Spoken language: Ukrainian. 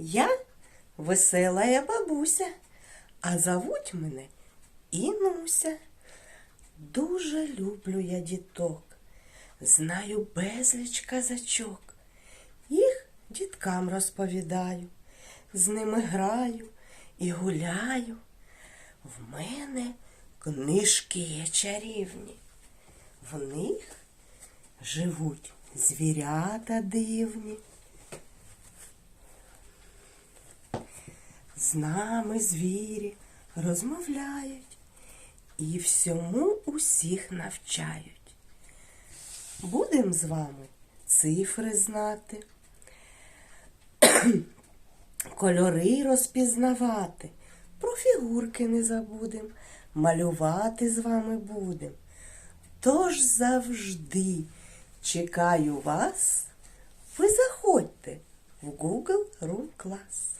Я веселая бабуся, а зовуть мене Інуся. Дуже люблю я діток, знаю безліч казачок. Їх діткам розповідаю, з ними граю і гуляю. В мене книжки є чарівні. В них живуть звірята дивні. З нами звірі розмовляють і всьому усіх навчають. Будем з вами цифри знати, кольори розпізнавати, про фігурки не забудем, малювати з вами будем. Тож завжди чекаю вас. Ви заходьте в Google Room Class.